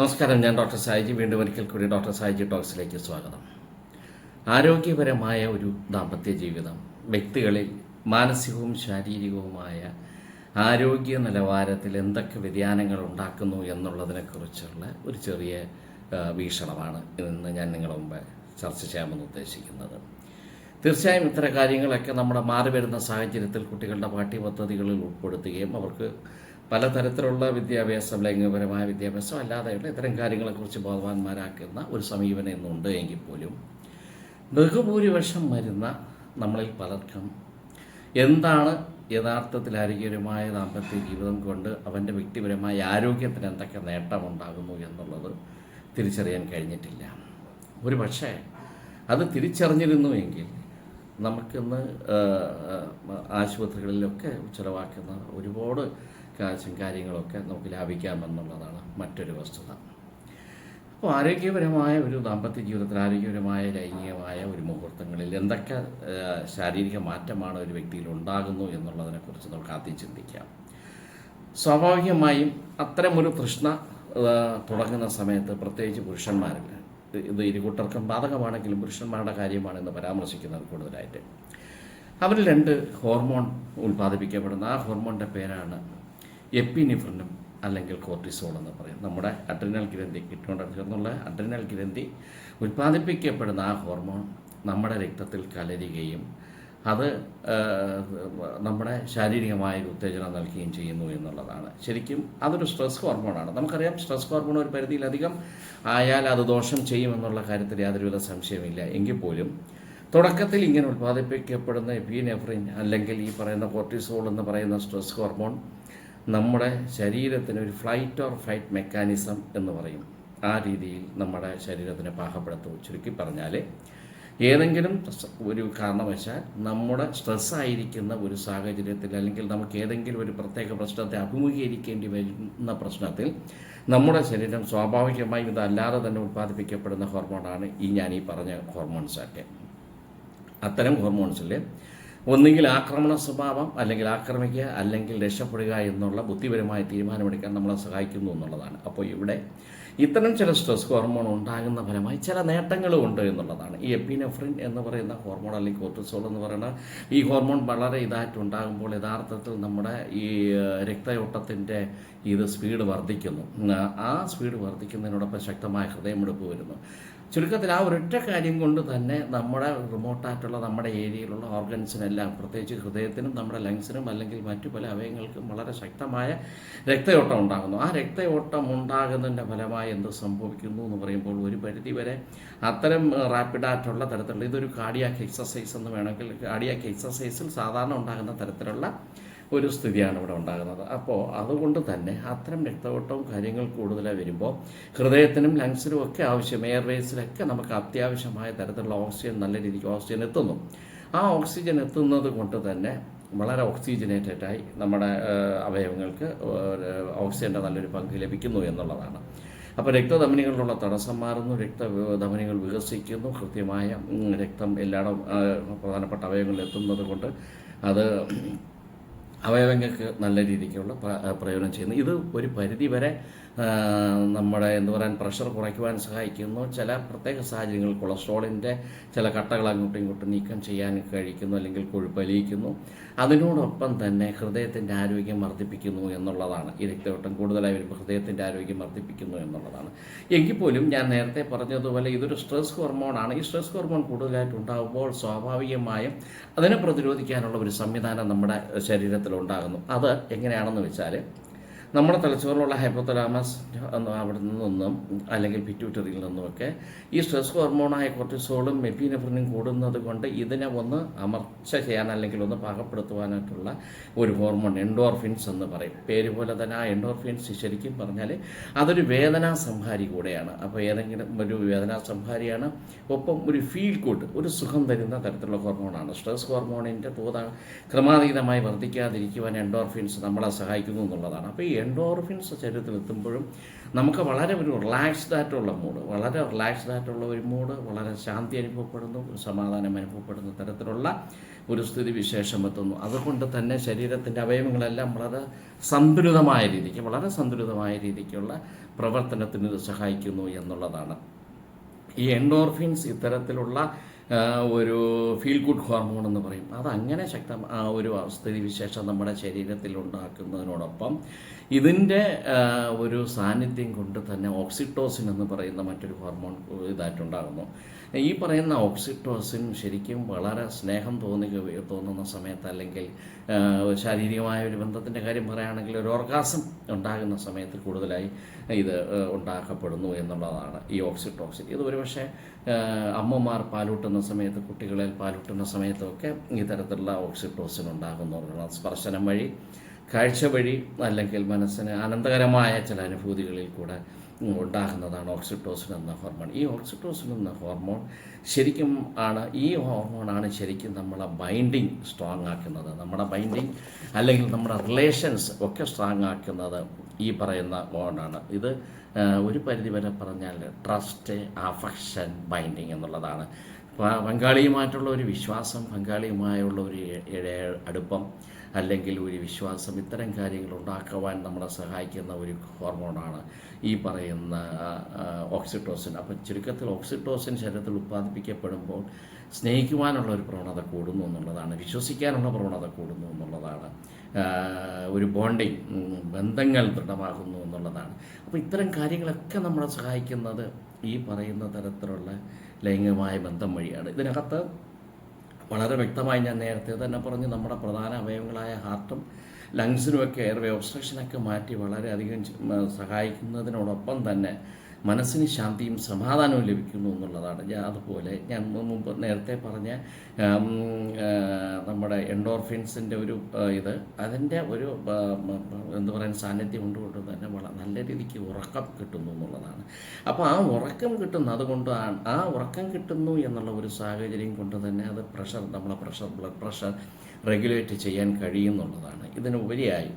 നമസ്കാരം ഞാൻ ഡോക്ടർ സായിജി. വീണ്ടും ഒരിക്കൽ കൂടി ഡോക്ടർ സായിജി ടോക്സിലേക്ക് സ്വാഗതം. ആരോഗ്യപരമായ ഒരു ദാമ്പത്യ ജീവിതം വ്യക്തികളിൽ മാനസികവും ശാരീരികവുമായ ആരോഗ്യ നിലവാരത്തിൽ എന്തൊക്കെ വ്യതിയാനങ്ങൾ ഉണ്ടാക്കുന്നു എന്നുള്ളതിനെക്കുറിച്ചുള്ള ഒരു ചെറിയ വീക്ഷണമാണ് ഇന്ന് ഞാൻ നിങ്ങളുടെ മുമ്പ് ചർച്ച ചെയ്യാമെന്ന് ഉദ്ദേശിക്കുന്നത്. തീർച്ചയായും ഇത്തരം കാര്യങ്ങളൊക്കെ നമ്മുടെ മാറി വരുന്ന സാഹചര്യത്തിൽ കുട്ടികളുടെ പാഠ്യപദ്ധതികളിൽ ഉൾപ്പെടുത്തുകയും അവർക്ക് പലതരത്തിലുള്ള വിദ്യാഭ്യാസം ലൈംഗികപരമായ വിദ്യാഭ്യാസം അല്ലാതെയുള്ള ഇത്തരം കാര്യങ്ങളെക്കുറിച്ച് ബോധവാന്മാരാക്കുന്ന ഒരു സമീപനം ഇന്നുണ്ട് എങ്കിൽ പോലും. ബഹുഭൂരിപക്ഷം വരുന്ന നമ്മളിൽ പലർക്കും എന്താണ് യഥാർത്ഥത്തിൽ ആരോഗ്യപരമായ ദാമ്പത്യ ജീവിതം കൊണ്ട് അവന്റെ വ്യക്തിപരമായ ആരോഗ്യത്തിന് എന്തൊക്കെ നേട്ടമുണ്ടാകുന്നു എന്നുള്ളത് തിരിച്ചറിയാൻ കഴിഞ്ഞിട്ടില്ല. ഒരു പക്ഷേ അത് തിരിച്ചറിഞ്ഞിരുന്നുവെങ്കിൽ നമുക്കിന്ന് ആശുപത്രികളിലൊക്കെ ചിലവാക്കുന്ന ഒരുപാട് കാശും കാര്യങ്ങളൊക്കെ നമുക്ക് ലാഭിക്കാമെന്നുള്ളതാണ് മറ്റൊരു വസ്തുത. അപ്പോൾ ആരോഗ്യപരമായ ഒരു ദാമ്പത്യ ജീവിതത്തിൽ ആരോഗ്യപരമായ ലൈംഗികമായ ഒരു മുഹൂർത്തങ്ങളിൽ എന്തൊക്കെ ശാരീരിക മാറ്റമാണ് ഒരു വ്യക്തിയിൽ ഉണ്ടാകുന്നു എന്നുള്ളതിനെക്കുറിച്ച് നമുക്ക് ആദ്യം ചിന്തിക്കാം. സ്വാഭാവികമായും അത്തരമൊരു തൃഷ്ണ തുടങ്ങുന്ന സമയത്ത് പ്രത്യേകിച്ച് പുരുഷന്മാരിൽ ഇത് ഇരുകൂട്ടർക്കും ബാധകമാണെങ്കിലും പുരുഷന്മാരുടെ കാര്യമാണ് ഇന്ന് പരാമർശിക്കുന്നത് കൂടുതലായിട്ട്. അവർ രണ്ട് ഹോർമോൺ ഉൽപ്പാദിപ്പിക്കപ്പെടുന്ന. ആ ഹോർമോണിന്റെ പേരാണ് എപ്പിനിഫ്രിനും അല്ലെങ്കിൽ കോർട്ടിസോൾ എന്ന് പറയും. നമ്മുടെ അഡ്രിനൽ ഗ്രന്ഥി കിട്ടുകൊണ്ട് ചേർന്നുള്ള അഡ്രിനൽ ഗ്രന്ഥി ഉൽപ്പാദിപ്പിക്കപ്പെടുന്ന ആ ഹോർമോൺ നമ്മുടെ രക്തത്തിൽ കലരുകയും അത് നമ്മുടെ ശാരീരികമായ ഉത്തേജനം നൽകുകയും ചെയ്യുന്നു എന്നുള്ളതാണ്. ശരിക്കും അതൊരു സ്ട്രെസ് ഹോർമോണാണ് നമുക്കറിയാം സ്ട്രെസ് ഹോർമോൺ ഒരു പരിധിയിലധികം ആയാൽ അത് ദോഷം ചെയ്യുമെന്നുള്ള കാര്യത്തിൽ യാതൊരുവിധ സംശയമില്ല എങ്കിൽ പോലും തുടക്കത്തിൽ ഇങ്ങനെ ഉൽപ്പാദിപ്പിക്കപ്പെടുന്ന എപ്പിനെഫ്രിൻ അല്ലെങ്കിൽ ഈ പറയുന്ന കോർട്ടിസോൾ എന്ന് പറയുന്ന സ്ട്രെസ് ഹോർമോൺ നമ്മുടെ ശരീരത്തിന് ഒരു ഫ്ലൈറ്റ് ഓർ ഫ്ലൈറ്റ് മെക്കാനിസം എന്ന് പറയും. ആ രീതിയിൽ നമ്മുടെ ശരീരത്തിനെ പാകപ്പെടുത്തും ചുരുക്കി പറഞ്ഞാൽ ഏതെങ്കിലും ഒരു കാരണവശാൽ നമ്മുടെ സ്ട്രെസ്സായിരിക്കുന്ന ഒരു സാഹചര്യത്തിൽ അല്ലെങ്കിൽ നമുക്ക് ഏതെങ്കിലും ഒരു പ്രത്യേക പ്രശ്നത്തെ അഭിമുഖീകരിക്കേണ്ടി വരുന്ന പ്രശ്നത്തിൽ നമ്മുടെ ശരീരം സ്വാഭാവികമായും ഇതല്ലാതെ തന്നെ ഉത്പാദിപ്പിക്കപ്പെടുന്ന ഹോർമോണാണ് ഈ ഞാൻ ഈ പറഞ്ഞ ഹോർമോൺസൊക്കെ അത്തരം ഹോർമോൺസിൽ ഒന്നുകിൽ ആക്രമണ സ്വഭാവം അല്ലെങ്കിൽ ആക്രമിക്കുക അല്ലെങ്കിൽ രക്ഷപ്പെടുക എന്നുള്ള ബുദ്ധിപരമായ തീരുമാനമെടുക്കാൻ നമ്മളെ സഹായിക്കുന്നു എന്നുള്ളതാണ്. അപ്പോൾ ഇവിടെ ഇത്തരം ചില സ്ട്രെസ് ഹോർമോൺ ഉണ്ടാകുന്ന ഫലമായി ചില നേട്ടങ്ങളും ഉണ്ട് എന്നുള്ളതാണ്. ഈ എപ്പിനെഫ്രിൻ എന്ന് പറയുന്ന ഹോർമോൺ അല്ലെങ്കിൽ കോർട്ടിസോൾ എന്ന് പറയുന്ന ഈ ഹോർമോൺ വളരെ ഇതായിട്ട് ഉണ്ടാകുമ്പോൾ യഥാർത്ഥത്തിൽ നമ്മുടെ ഈ രക്തയോട്ടത്തിന്റെ ഇത് സ്പീഡ് വർദ്ധിക്കുന്നു. ആ സ്പീഡ് വർദ്ധിക്കുന്നതിനോടൊപ്പം ശക്തമായ ഹൃദയമെടുപ്പ് വരുന്നു. ചുരുക്കത്തിൽ ആ ഒരൊറ്റ കാര്യം കൊണ്ട് തന്നെ നമ്മുടെ റിമോട്ടായിട്ടുള്ള നമ്മുടെ ഏരിയയിലുള്ള ഓർഗൻസിനെല്ലാം പ്രത്യേകിച്ച് ഹൃദയത്തിനും നമ്മുടെ ലങ്സിനും അല്ലെങ്കിൽ മറ്റു പല അവയങ്ങൾക്കും വളരെ ശക്തമായ രക്തയോട്ടം ഉണ്ടാകുന്നു. ആ രക്തയോട്ടം ഉണ്ടാകുന്നതിന്റെ ഫലമായി എന്ത് സംഭവിക്കുന്നു എന്ന് പറയുമ്പോൾ ഒരു പരിധി പരിധിവരെ അത്തരം റാപ്പിഡായിട്ടുള്ള തരത്തിലുള്ള ഇതൊരു കാർഡിയാക്ക് എക്സസൈസ് എന്ന് വേണമെങ്കിൽ കാർഡിയാക്ക് എക്സസൈസിൽ സാധാരണ ഉണ്ടാകുന്ന തരത്തിലുള്ള ഒരു സ്ഥിതിയാണ് ഇവിടെ ഉണ്ടാകുന്നത്. അപ്പോൾ അതുകൊണ്ട് തന്നെ അത്തരം രക്തയോട്ടവും കാര്യങ്ങൾ കൂടുതലായി വരുമ്പോൾ ഹൃദയത്തിനും ലങ്സിനും ഒക്കെ ആവശ്യം എയർവേസിലൊക്കെ നമുക്ക് അത്യാവശ്യമായ തരത്തിലുള്ള ഓക്സിജൻ നല്ല രീതിക്ക് ഓക്സിജൻ എത്തുന്നു. ആ ഓക്സിജൻ എത്തുന്നത് കൊണ്ട് തന്നെ വളരെ ഓക്സിജനേറ്റഡായി നമ്മുടെ അവയവങ്ങൾക്ക് ഓക്സിജന്റെ നല്ലൊരു പങ്ക് ലഭിക്കുന്നു എന്നുള്ളതാണ്. അപ്പോൾ രക്തധമനികളിലുള്ള തടസ്സം മാറുന്നു രക്തധമനികൾ വികസിക്കുന്നു കൃത്യമായ രക്തം എല്ലായിടം പ്രധാനപ്പെട്ട അവയവങ്ങളിൽ എത്തുന്നത് കൊണ്ട് അത് അവയവങ്ങൾക്ക് നല്ല രീതിക്കുള്ള പ്ര- പ്രയോജനം ചെയ്യുന്നു. ഇത് ഒരു പരിധി വരെ നമ്മുടെ എന്ന് പറയാൻ പ്രഷർ കുറയ്ക്കുവാൻ സഹായിക്കുന്നു. ചില പ്രത്യേക സാഹചര്യങ്ങളിൽ കൊളസ്ട്രോളിന്റെ ചില കട്ടകൾ അങ്ങോട്ടും ഇങ്ങോട്ടും നീക്കം ചെയ്യാൻ കഴിക്കുന്നു അല്ലെങ്കിൽ കൊഴുപ്പ് കൊഴുപ്പലിയിക്കുന്നു. അതിനോടൊപ്പം തന്നെ ഹൃദയത്തിന്റെ ആരോഗ്യം വർദ്ധിപ്പിക്കുന്നു എന്നുള്ളതാണ്. ഈ രക്തയോട്ടം കൂടുതലായി വരുമ്പോൾ ഹൃദയത്തിന്റെ ആരോഗ്യം വർദ്ധിപ്പിക്കുന്നു എന്നുള്ളതാണ്. എങ്കിൽ പോലും ഞാൻ നേരത്തെ പറഞ്ഞതുപോലെ ഇതൊരു സ്ട്രെസ് ഹോർമോണാണ് ഈ സ്ട്രെസ് ഹോർമോൺ കൂടുതലായിട്ട് ഉണ്ടാകുമ്പോൾ സ്വാഭാവികമായും അതിനെ പ്രതിരോധിക്കാനുള്ള ഒരു സംവിധാനം നമ്മുടെ ശരീരത്തിൽ ഉണ്ടാകുന്നു അത് എങ്ങനെയാണെന്ന് വെച്ചാൽ നമ്മുടെ തലച്ചോറിലുള്ള ഹൈപ്പോതലാമസ് അവിടെ നിന്നും അല്ലെങ്കിൽ പിറ്റ്യൂട്ടറിയിൽ നിന്നുമൊക്കെ ഈ സ്ട്രെസ് ഹോർമോണായ കോർട്ടിസോളും മെപ്പീനഫ്രിനും കൂടുന്നത് കൊണ്ട് ഇതിനെ ഒന്ന് അമർച്ച ചെയ്യാൻ അല്ലെങ്കിൽ ഒന്ന് പാകപ്പെടുത്തുവാനായിട്ടുള്ള ഒരു ഹോർമോൺ എൻഡോർഫിൻസ് എന്ന് പറയും. പേര് പോലെ തന്നെ ആ എൻഡോർഫിൻസ് ശരിക്കും പറഞ്ഞാൽ അതൊരു വേദനാ സംഹാരി കൂടെയാണ്. അപ്പോൾ ഏതെങ്കിലും ഒരു വേദനാ സംഹാരിയാണ്. ഒപ്പം ഒരു ഫീൽ ഗുഡ് ഒരു സുഖം തരുന്ന തരത്തിലുള്ള ഹോർമോണാണ്. സ്ട്രെസ് ഹോർമോണിന്റെ തോത് ക്രമാതീതമായി വർദ്ധിക്കാതിരിക്കുവാൻ എൻഡോർഫിൻസ് നമ്മളെ സഹായിക്കുന്നു എന്നുള്ളതാണ്. അപ്പോൾ ഈ എൻഡോർഫിൻസ് ശരീരത്തിൽ എത്തുമ്പോഴും നമുക്ക് വളരെ ഒരു റിലാക്സ്ഡ് ആയിട്ടുള്ള മൂഡ് വളരെ റിലാക്സ്ഡ് ആയിട്ടുള്ള ഒരു മൂഡ് വളരെ ശാന്തി അനുഭവപ്പെടുന്നു ഒരു സമാധാനം അനുഭവപ്പെടുന്ന തരത്തിലുള്ള ഒരു സ്ഥിതി വിശേഷം എത്തുന്നു. അതുകൊണ്ട് തന്നെ ശരീരത്തിന്റെ അവയവങ്ങളെല്ലാം വളരെ സന്തുലിതമായ രീതിക്ക് വളരെ സന്തുലിതമായ രീതിക്കുള്ള പ്രവർത്തനത്തിന് ഇത് സഹായിക്കുന്നു എന്നുള്ളതാണ്. ഈ എൻഡോർഫിൻസ് ഇത്തരത്തിലുള്ള ഒരു ഫീൽ ഗുഡ് ഹോർമോൺ എന്ന് പറയും. അത് അങ്ങനെ ശക്തം ആ ഒരു സ്ഥിതിവിശേഷം നമ്മുടെ ശരീരത്തിൽ ഉണ്ടാക്കുന്നതിനോടൊപ്പം ഇതിന്റെ ഒരു സാന്നിധ്യം കൊണ്ട് തന്നെ ഓക്സിറ്റോസിൻ എന്ന് പറയുന്ന മറ്റൊരു ഹോർമോൺ ഇതായിട്ടുണ്ടാകുന്നു. ഈ പറയുന്ന ഓക്സിറ്റോസിൻ ശരിക്കും വളരെ സ്നേഹം തോന്നി തോന്നുന്ന സമയത്ത് അല്ലെങ്കിൽ ശാരീരികമായ ഒരു ബന്ധത്തിന്റെ കാര്യം പറയുകയാണെങ്കിൽ ഒരു ഓർഗാസം ഉണ്ടാകുന്ന സമയത്ത് കൂടുതലായി ഇത് ഉണ്ടാക്കപ്പെടുന്നു എന്നുള്ളതാണ് ഈ ഓക്സിറ്റോസിൻ ഇത് ഒരുപക്ഷെ അമ്മമാർ പാലൂട്ടുന്ന സമയത്ത് കുട്ടികളിൽ പാലൂട്ടുന്ന സമയത്തൊക്കെ ഈ തരത്തിലുള്ള ഓക്സിറ്റോസിൻ ഉണ്ടാകുന്നു സ്പർശനം വഴി. കാഴ്ച വഴി അല്ലെങ്കിൽ മനസ്സിന് ആനന്ദകരമായ ചില അനുഭൂതികളിൽ കൂടെ ഉണ്ടാകുന്നതാണ് ഓക്സിറ്റോസിൻ എന്ന ഹോർമോൺ ഈ ഓക്സിറ്റോസിൻ എന്ന ഹോർമോൺ ശരിക്കും ആണ് ഈ ഹോർമോണാണ് ശരിക്കും നമ്മളെ ബൈൻഡിങ് സ്ട്രോങ് ആക്കുന്നത്. നമ്മുടെ ബൈൻഡിങ് അല്ലെങ്കിൽ നമ്മുടെ റിലേഷൻസ് ഒക്കെ സ്ട്രോങ് ആക്കുന്നത് ഈ പറയുന്ന ഹോർമോണാണ് ഇത് ഒരു പരിധിവരെ പറഞ്ഞാൽ ട്രസ്റ്റ് അഫക്ഷൻ ബൈൻഡിങ് എന്നുള്ളതാണ്. പങ്കാളിയുമായിട്ടുള്ള ഒരു വിശ്വാസം പങ്കാളിയുമായുള്ള ഒരു അടുപ്പം അല്ലെങ്കിൽ ഒരു വിശ്വാസം ഇത്തരം കാര്യങ്ങൾ ഉണ്ടാക്കുവാൻ നമ്മളെ സഹായിക്കുന്ന ഒരു ഹോർമോണാണ് ഈ പറയുന്ന ഓക്സിറ്റോസിൻ അപ്പം ചുരുക്കത്തിൽ ഓക്സിറ്റോസിൻ ശരീരത്തിൽ ഉത്പാദിപ്പിക്കപ്പെടുമ്പോൾ സ്നേഹിക്കുവാനുള്ള ഒരു പ്രവണത കൂടുന്നു എന്നുള്ളതാണ്. വിശ്വസിക്കാനുള്ള പ്രവണത കൂടുന്നു എന്നുള്ളതാണ്. ഒരു ബോണ്ടിങ് ബന്ധങ്ങൾ ദൃഢമാകുന്നു എന്നുള്ളതാണ്. അപ്പോൾ ഇത്തരം കാര്യങ്ങളൊക്കെ നമ്മളെ സഹായിക്കുന്നത് ഈ പറയുന്ന തരത്തിലുള്ള ലൈംഗികമായ ബന്ധം വഴിയാണ്. ഇതിനകത്ത് വളരെ വ്യക്തമായി ഞാൻ നേരത്തെ തന്നെ പറഞ്ഞു നമ്മുടെ പ്രധാന അവയവങ്ങളായ ഹാർട്ടും ലങ്സിനുമൊക്കെ എയർവേ ഒബ്സ്ട്രക്ഷനൊക്കെ മാറ്റി വളരെയധികം സഹായിക്കുന്നതിനോടൊപ്പം തന്നെ മനസ്സിന് ശാന്തിയും സമാധാനവും ലഭിക്കുന്നു എന്നുള്ളതാണ്. ഞാൻ അതുപോലെ ഞാൻ മുമ്പ് നേരത്തെ പറഞ്ഞ നമ്മുടെ എൻഡോർഫിൻസിന്റെ ഒരു ഇത് അതിന്റെ ഒരു എന്ത് പറയുക സാന്നിധ്യം കൊണ്ടുകൊണ്ട് തന്നെ വളരെ നല്ല രീതിക്ക് ഉറക്കം കിട്ടുന്നു എന്നുള്ളതാണ്. അപ്പോൾ ആ ഉറക്കം കിട്ടുന്നു. അതുകൊണ്ട് ആ ഉറക്കം കിട്ടുന്നു എന്നുള്ള ഒരു സാഹചര്യം കൊണ്ട് തന്നെ അത് പ്രഷർ നമ്മളെ പ്രഷർ ബ്ലഡ് പ്രഷർ റെഗുലേറ്റ് ചെയ്യാൻ കഴിയുന്നുള്ളതാണ് ഇതിനുപരിയായി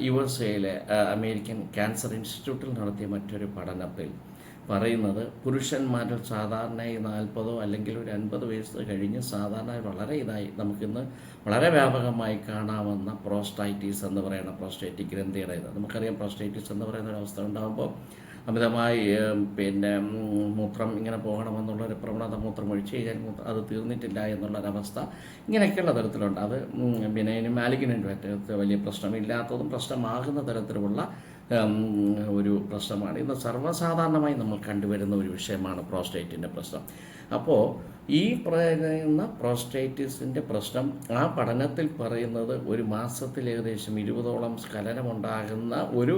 യു എസ് എയിലെ അമേരിക്കൻ ക്യാൻസർ ഇൻസ്റ്റിറ്റ്യൂട്ടിൽ നടത്തിയ മറ്റൊരു പഠനത്തിൽ പറയുന്നത് പുരുഷന്മാരിൽ സാധാരണയായി നാൽപ്പതോ അല്ലെങ്കിൽ ഒരു അൻപത് വയസ്സ് കഴിഞ്ഞ് സാധാരണ വളരെ ഇതായി നമുക്കിന്ന് വളരെ വ്യാപകമായി കാണാവുന്ന പ്രോസ്റ്റൈറ്റീസ് എന്ന് പറയുന്ന പ്രോസ്റ്റേറ്റിക് ഗ്രന്ഥിയുടെ ഇത് നമുക്കറിയാം പ്രോസ്റ്റൈറ്റീസ് എന്ന് പറയുന്ന ഒരു അവസ്ഥ ഉണ്ടാകുമ്പോൾ അമിതമായി പിന്നെ മൂത്രം ഇങ്ങനെ പോകണമെന്നുള്ള ഒരു പ്രവണത മൂത്രം ഒഴിച്ച് കഴിഞ്ഞാൽ അത് തീർന്നിട്ടില്ല എന്നുള്ളൊരവസ്ഥ ഇങ്ങനെയൊക്കെയുള്ള തരത്തിലുണ്ട്. അത് പിന്നെ ഇനി മാലിഗ്നന്റ് വലിയ പ്രശ്നമില്ലാത്തതും പ്രശ്നമാകുന്ന തരത്തിലുള്ള ഒരു പ്രശ്നമാണ്. ഇന്ന് സർവസാധാരണമായി നമ്മൾ കണ്ടുവരുന്ന ഒരു വിഷയമാണ് പ്രോസ്റ്റേറ്റിന്റെ പ്രശ്നം. അപ്പോൾ ഈ പറയുന്ന പ്രോസ്റ്റേറ്റിസിന്റെ പ്രശ്നം ആ പഠനത്തിൽ പറയുന്നത് ഒരു മാസത്തിൽ ഏകദേശം ഇരുപതോളം സ്ഖലനമുണ്ടാകുന്ന ഒരു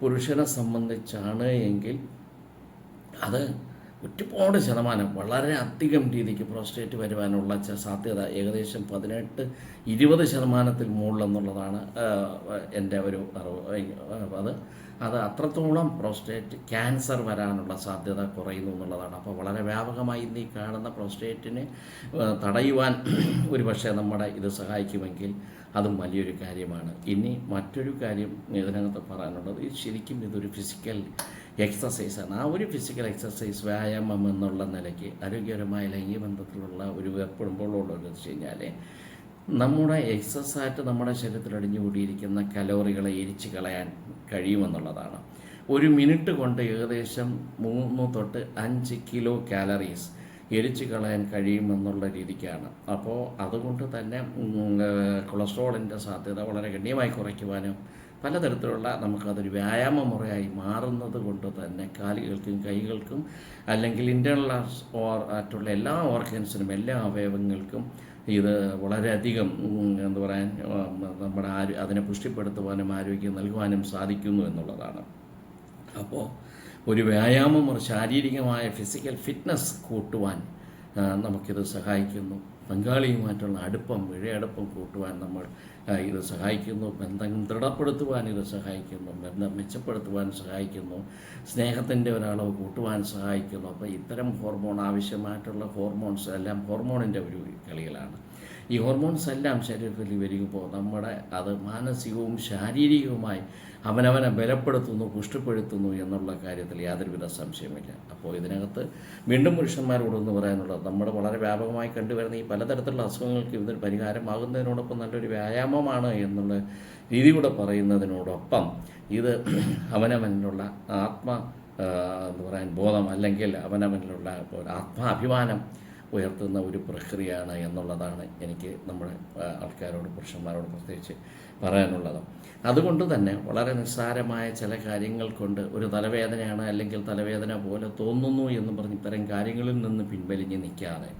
പുരുഷനെ സംബന്ധിച്ചാണ് എങ്കിൽ അത് ഒരുപാട് ശതമാനം വളരെ അധികം രീതിക്ക് പ്രോസ്റ്റേറ്റ് വരുവാനുള്ള സാധ്യത ഏകദേശം പതിനെട്ട് ഇരുപത് ശതമാനത്തിൽ മുകളിലെന്നുള്ളതാണ് എന്റെ ഒരു അറിവ്. അത് അത് അത്രത്തോളം പ്രോസ്റ്റേറ്റ് ക്യാൻസർ വരാനുള്ള സാധ്യത കുറയുന്നു എന്നുള്ളതാണ്. അപ്പോൾ വളരെ വ്യാപകമായി ഇന്ന് ഈ കാണുന്ന പ്രോസ്റ്റേറ്റിനെ തടയുവാൻ ഒരു പക്ഷേ നമ്മുടെ ഇത് സഹായിക്കുമെങ്കിൽ അതും വലിയൊരു കാര്യമാണ്. ഇനി മറ്റൊരു കാര്യം ഇതിനകത്ത് പറയാനുള്ളത് ശരിക്കും ഇതൊരു ഫിസിക്കൽ എക്സസൈസാണ് ആ ഒരു ഫിസിക്കൽ എക്സസൈസ് വ്യായാമം എന്നുള്ള നിലയ്ക്ക് ആരോഗ്യപരമായ ലൈംഗിക ബന്ധത്തിലുള്ള ഒരു ഏർപ്പെടുമ്പോഴുള്ളത് വെച്ച് കഴിഞ്ഞാൽ നമ്മുടെ എക്സസൈസായിട്ട് നമ്മുടെ ശരീരത്തിൽ അടിഞ്ഞുകൂടിയിരിക്കുന്ന കലോറികളെ എരിച്ചു കളയാൻ കഴിയുമെന്നുള്ളതാണ്. ഒരു മിനിറ്റ് കൊണ്ട് ഏകദേശം മൂന്ന് തൊട്ട് അഞ്ച് കിലോ കാലറീസ് എരിച്ച് കളയാൻ കഴിയുമെന്നുള്ള രീതിക്കാണ്. അപ്പോൾ അതുകൊണ്ട് തന്നെ കൊളസ്ട്രോളിന്റെ സാധ്യത വളരെ ഗണ്യമായി കുറയ്ക്കുവാനും പലതരത്തിലുള്ള നമുക്കതൊരു വ്യായാമ മുറയായി മാറുന്നത് കൊണ്ട് തന്നെ കാലുകൾക്കും കൈകൾക്കും അല്ലെങ്കിൽ ഇന്റേർണൽ ഓർ ആയിട്ടുള്ള എല്ലാ ഓർഗൻസിനും എല്ലാ അവയവങ്ങൾക്കും ഇത് വളരെയധികം എന്താ പറയാൻ നമ്മുടെ ആരോ അതിനെ പുഷ്ടിപ്പെടുത്തുവാനും ആരോഗ്യം നൽകുവാനും സാധിക്കുന്നു എന്നുള്ളതാണ്. അപ്പോൾ ഒരു വ്യായാമം ഒരു ശാരീരികമായ ഫിസിക്കൽ ഫിറ്റ്നസ് കൂട്ടുവാൻ നമുക്കിത് സഹായിക്കുന്നു. പങ്കാളിയുമായിട്ടുള്ള അടുപ്പം ഇഴയടുപ്പം കൂട്ടുവാൻ നമ്മൾ ഇത് സഹായിക്കുന്നു. ബന്ധം ദൃഢപ്പെടുത്തുവാൻ ഇത് സഹായിക്കുന്നു. ബന്ധം മെച്ചപ്പെടുത്തുവാൻ സഹായിക്കുന്നു. സ്നേഹത്തിന്റെ ഒരളവ് കൂട്ടുവാൻ സഹായിക്കുന്നു. അപ്പോൾ ഇത്തരം ഹോർമോൺ ആവശ്യമായിട്ടുള്ള ഹോർമോൺസ് എല്ലാം ഹോർമോണിന്റെ ഒരു കളികളാണ്. ഈ ഹോർമോൺസ് എല്ലാം ശരീരത്തിൽ വരുമ്പോൾ നമ്മുടെ അത് മാനസികവും ശാരീരികവുമായി അവനവനെ ബലപ്പെടുത്തുന്നു പുഷ്ടിപ്പെടുത്തുന്നു എന്നുള്ള കാര്യത്തിൽ യാതൊരുവിധ സംശയമില്ല അപ്പോൾ ഇതിനകത്ത് വീണ്ടും പുരുഷന്മാരോടൊന്ന് പറയാനുള്ളത് നമ്മുടെ വളരെ വ്യാപകമായി കണ്ടുവരുന്ന ഈ പലതരത്തിലുള്ള അസുഖങ്ങൾക്ക് ഇതിന് പരിഹാരമാകുന്നതിനോടൊപ്പം നല്ലൊരു വ്യായാമമാണ് എന്നുള്ള രീതി കൂടെ പറയുന്നതിനോടൊപ്പം ഇത് അവനവനിലുള്ള ആത്മ എന്ന് പറയാൻ ബോധം അല്ലെങ്കിൽ അവനവനിലുള്ള ആത്മാഭിമാനം ഉയർത്തുന്ന ഒരു പ്രക്രിയയാണ് എന്നുള്ളതാണ് എനിക്ക് നമ്മുടെ ആൾക്കാരോട് പുരുഷന്മാരോട് പ്രത്യേകിച്ച് പറയാനുള്ളത്. അതുകൊണ്ട് തന്നെ വളരെ നിസ്സാരമായ ചില കാര്യങ്ങൾ കൊണ്ട് ഒരു തലവേദനയാണ് അല്ലെങ്കിൽ തലവേദന പോലെ തോന്നുന്നു എന്ന് പറഞ്ഞ് ഇത്തരം കാര്യങ്ങളിൽ നിന്ന് പിൻവലിഞ്ഞ് നിൽക്കാതെ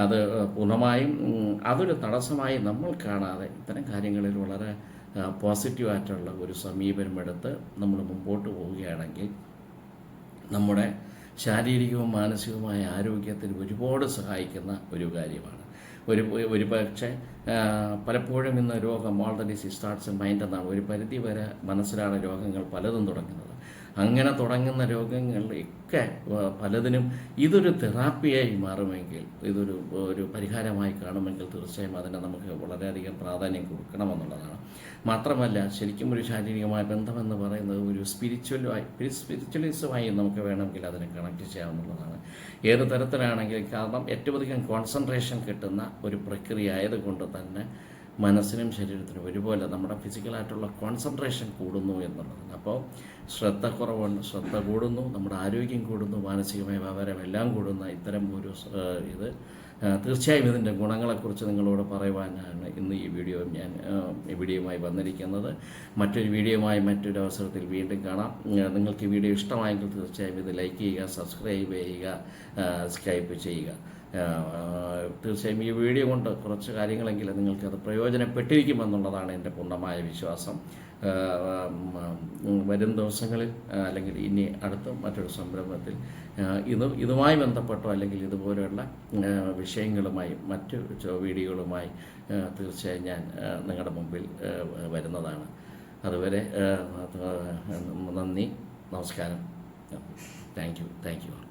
അത് പൂർണമായും അതൊരു തടസ്സമായി നമ്മൾ കാണാതെ ഇത്തരം കാര്യങ്ങളിൽ വളരെ പോസിറ്റീവായിട്ടുള്ള ഒരു സമീപനമെടുത്ത് നമ്മൾ മുമ്പോട്ട് പോവുകയാണെങ്കിൽ നമ്മുടെ ശാരീരികവും മാനസികവുമായ ആരോഗ്യത്തിന് ഒരുപാട് സഹായിക്കുന്ന ഒരു കാര്യമാണ്. ഒരു ഒരു പക്ഷേ പലപ്പോഴും ഇന്ന് രോഗം ഓൾ ദ ഡിസീസ് മൈൻഡ് എന്നാണ്. ഒരു പരിധി വരെ മനസ്സിലാണ് രോഗങ്ങൾ പലതും തുടങ്ങുന്നത്. അങ്ങനെ തുടങ്ങുന്ന രോഗങ്ങളിലൊക്കെ പലതിനും ഇതൊരു തെറാപ്പിയായി മാറുമെങ്കിൽ ഇതൊരു ഒരു പരിഹാരമായി കാണുമെങ്കിൽ തീർച്ചയായും അതിനെ നമുക്ക് വളരെയധികം പ്രാധാന്യം കൊടുക്കണമെന്നുള്ളതാണ്. മാത്രമല്ല ശരിക്കും ഒരു ശാരീരികമായ ബന്ധമെന്ന് പറയുന്നത് ഒരു സ്പിരിച്വലുമായി സ്പിരിച്വലിസമായി നമുക്ക് വേണമെങ്കിൽ അതിനെ കണക്ട് ചെയ്യാവുന്നതാണ്. ഏത് തരത്തിലാണെങ്കിലും കാരണം ഏറ്റവും അധികം കോൺസെൻട്രേഷൻ കിട്ടുന്ന ഒരു പ്രക്രിയ ആയതുകൊണ്ട് തന്നെ മനസ്സിനും ശരീരത്തിനും ഒരുപോലെ നമ്മുടെ ഫിസിക്കലായിട്ടുള്ള കോൺസെൻട്രേഷൻ കൂടുന്നു എന്നുള്ളതാണ്. അപ്പോൾ ശ്രദ്ധ കുറവുണ്ട് ശ്രദ്ധ കൂടുന്നു നമ്മുടെ ആരോഗ്യം കൂടുന്നു മാനസികമായ വ്യാപാരം എല്ലാം കൂടുന്ന ഇത്തരം ഒരു ഇത് തീർച്ചയായും ഇതിന്റെ ഗുണങ്ങളെക്കുറിച്ച് നിങ്ങളോട് പറയുവാനാണ് ഇന്ന് ഈ വീഡിയോ ഞാൻ വീഡിയോയുമായി വന്നിരിക്കുന്നത്. മറ്റൊരു വീഡിയോയുമായി മറ്റൊരു അവസരത്തിൽ വീണ്ടും കാണാം. നിങ്ങൾക്ക് ഈ വീഡിയോ ഇഷ്ടമായെങ്കിൽ തീർച്ചയായും ഇത് ലൈക്ക് ചെയ്യുക സബ്സ്ക്രൈബ് ചെയ്യുക സ്കൈപ്പ് ചെയ്യുക. തീർച്ചയായും ഈ വീഡിയോ കൊണ്ട് കുറച്ച് കാര്യങ്ങളെങ്കിലും നിങ്ങൾക്കത് പ്രയോജനപ്പെട്ടിരിക്കുമെന്നുള്ളതാണ് എന്റെ പൂർണമായ വിശ്വാസം. വരും ദിവസങ്ങളിൽ അല്ലെങ്കിൽ ഇനി അടുത്ത മറ്റൊരു സംരംഭത്തിൽ ഇത് ഇതുമായി ബന്ധപ്പെട്ടോ അല്ലെങ്കിൽ ഇതുപോലെയുള്ള വിഷയങ്ങളുമായി മറ്റു വീഡിയോകളുമായി തീർച്ചയായും ഞാൻ നിങ്ങളുടെ മുമ്പിൽ വരുന്നതാണ്. അതുവരെ നന്ദി നമസ്കാരം. Thank you thank you.